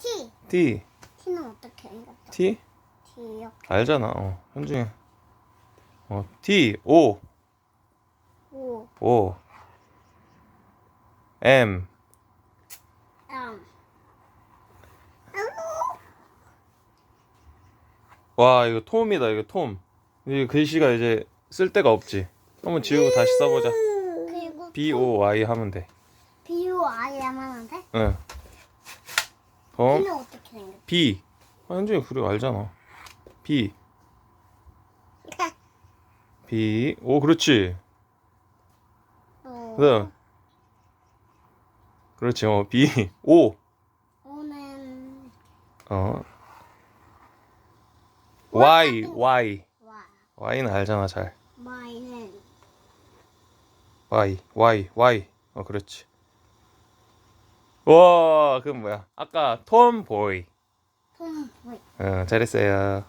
T. T. T는 어떻게? T? T 이렇게. 알잖아. 어, 현중이. 어, T. O. O. O. M. M. 와, 이거 톰이다. 이거 톰. 이 글씨가 이제 쓸 데가 없지. 한번 지우고 다시 써보자. 그리고 B O Y 하면 돼. B O I 하면 안 돼? 응. 톰. T는 어떻게 생겼어? B. 아, 현중이 그래 알잖아. B. B. 오, 그렇지. 어, 그다음. 그렇지. 어, B. O. O는 어. Y. Y. Y. Y는 알잖아, 잘. Y는 Y. Y. Y. 어, 그렇지. 와, 그건 뭐야? 아까 톰 보이. 톰 보이. 어, 잘했어요.